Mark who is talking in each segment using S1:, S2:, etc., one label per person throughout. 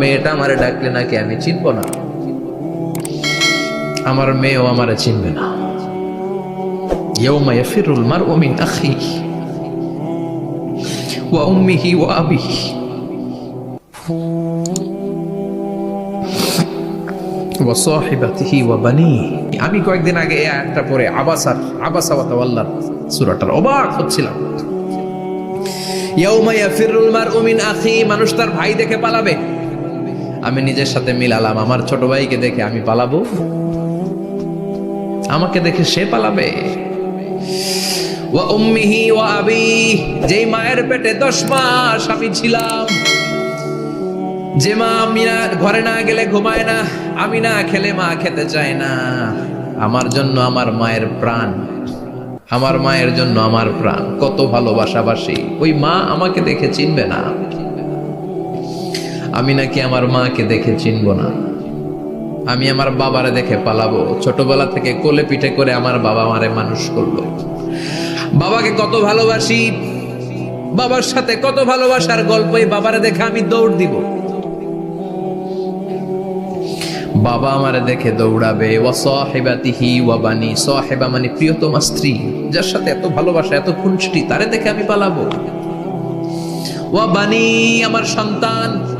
S1: মেয়েটা আমারে ডাকলে নাকি আমি চিনব না? আমার মেয়েও আমারে চিনবে না। আমি কয়েকদিন আগে আয়াতটা পড়ে আবাসার, আবাসা ওয়া তাওয়াল্লার অবাক হচ্ছিলাম। মিন মানুষ তার ভাই দেখে পালাবে। আমি নিজের সাথে মিলালাম, আমার ছোট ভাইকে দেখে আমি পালাবো। আমাকে দেখে সে পালাবে। যেই মায়ের পেটে দশ মাস আমি ছিলাম। যে মা আমি না ঘরে না গেলে ঘুমায় না, আমি না খেলে মা খেতে চায় না। আমার জন্য আমার মায়ের প্রাণ। আমার মায়ের জন্য আমার প্রাণ। কত ভালোবাসাবাসি। ওই মা আমাকে দেখে চিনবে না। আমি নাকি আমার মাকে দেখে চিনব না। আমি আমার বাবারে দেখে পালাবো। ছোটবেলা থেকে কোলে পিঠে করে আমার বাবা আমারে মানুষ করল বাবাকে কত ভালোবাসি। বাবার সাথে কত ভালোবাসার গল্প এই বাবারে দেখে আমি দৌড় দিব। বাবা আমারে দেখে দৌড়াবে। ওয়া সাহিবাতিহি ওয়া বানি সাহিবা মানে প্রিয়তমা স্ত্রী। যার সাথে এত ভালোবাসা, এত খুনষ্টি তারে দেখে আমি পালাবো। ওয়া বানি আমার সন্তান।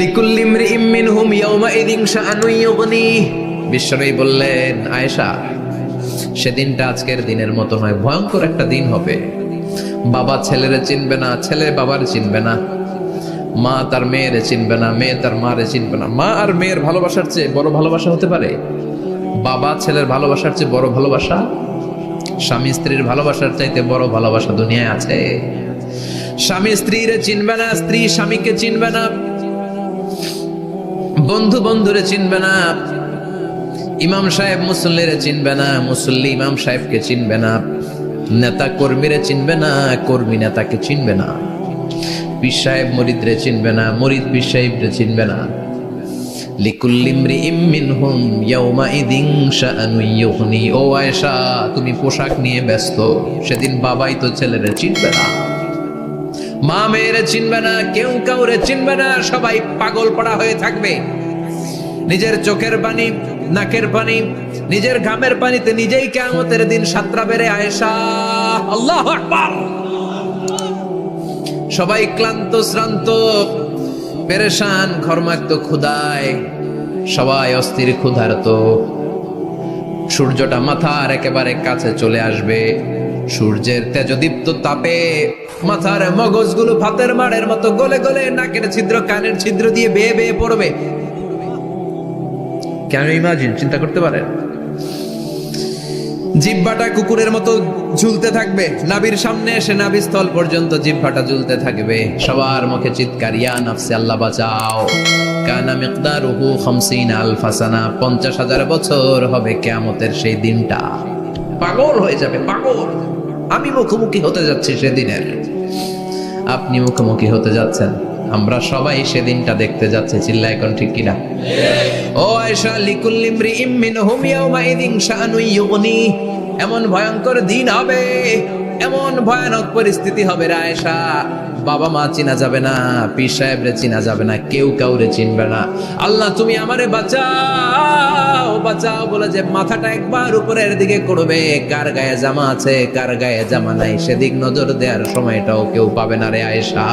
S1: লিকুল্লি ইমরিইম মিনহুম ইয়াউমাইযিন শাআনুন ইউগনিহ বিশ্বরী বললেন, আয়েশা, সেদিনটা আজকের দিনের মতো নয়, ভয়ঙ্কর একটা দিন হবে। বাবা ছেলেরে চিনবে না, ছেলে বাবার চিনবে না। মা তার মেয়েরে চিনবে না, মেয়ে তার মারে চিনবে না। মা আর মেয়ের ভালোবাসার চেয়ে বড় ভালোবাসা হতে পারে? বাবা ছেলের ভালোবাসার চেয়ে বড় ভালোবাসা? স্বামী স্ত্রীর ভালোবাসার চাইতে বড় ভালোবাসা দুনিয়ায় আছে? স্বামী স্ত্রীরে চিনবে না, স্ত্রী স্বামীকে চিনবে না। বন্ধু বন্ধুরে চিনবে না। ইমাম সাহেব মুসল্লিরে চিনবে না, মুসল্লি ইমাম সাহেবকে চিনবে না। নেতা কর্মীরে চিনবে না, কর্মী নেতাকে চিনবে না। পীর সাহেব মরিদরে চিনবে না, মরিদ পীর সাহেবরে চিনবে না। তুমি পোশাক নিয়ে ব্যস্ত। সেদিন বাবাই তো ছেলেরে চিনবে না। মা মেয়েরে চিনবে না, কেউ কাউরে চিনবে না, সবাই পাগল পড়া হয়ে থাকবে। নিজের চোখের পানি, নাকের পানি, নিজের ঘামের পানিতে নিজেই কেমতের দিন সাতরা বেড়ে আয়েশা। আল্লাহ সবাই ক্লান্ত, শ্রান্ত, পেরেশান, ঘর্মাক্ত ক্ষুদায় সবাই অস্থির, ক্ষুধার্ত। সূর্যটা মাথার একেবারে কাছে চলে আসবে। সূর্যের তেজদীপ্ত তাপে মাথার মগজগুলো ভাতের মাড়ের মতো গলে গলে নাকের ছিদ্র, কানের ছিদ্র দিয়ে বেয়ে বেয়ে পড়বে। কেন ইমাজিন? চিন্তা করতে পারেন। জিব্বাটা কুকুরের মতো ঝুলতে থাকবে। নাবির সামনে এসে নাবি স্থল পর্যন্ত জিব্বাটা ঝুলতে থাকবে। সবার মুখে চিৎকার, ইয়া নাফসি, আল্লাহ বাঁচাও। কানা মিকদারুহু খামসিন আলফাসানা পঞ্চাশ হাজার বছর হবে কেয়ামতের সেই দিনটা। পাগল হয়ে যাবে, পাগল। আমি মুখোমুখি হতে যাচ্ছি সেদিনের। আপনি মুখোমুখি হতে যাচ্ছেন। আমরা সবাই সেদিনটা দেখতে যাচ্ছি। চিল্লা এখন ঠিক কিনা? ও আয়েশা লিকুল্লিমরি ইমিন মিনহুম ইয়াউমাইযিন শাহানুই ইউগনি। এমন ভয়ঙ্কর দিন হবে, এমন ভয়ানক পরিস্থিতি হবে রায়সা বাবা মা চিনা যাবে না, পীর সাহেবরে চিনা যাবে না, কেউ কাউরে চিনবে না। আল্লাহ, তুমি আমারে বাঁচাও বাঁচাও বলে যে মাথাটা একবার উপরের দিকে করবে। কার গায়ে জামা আছে, কার গায়ে জামা নাই, সেদিক নজর দেওয়ার সময়টাও কেউ পাবে না রে আয়েশা।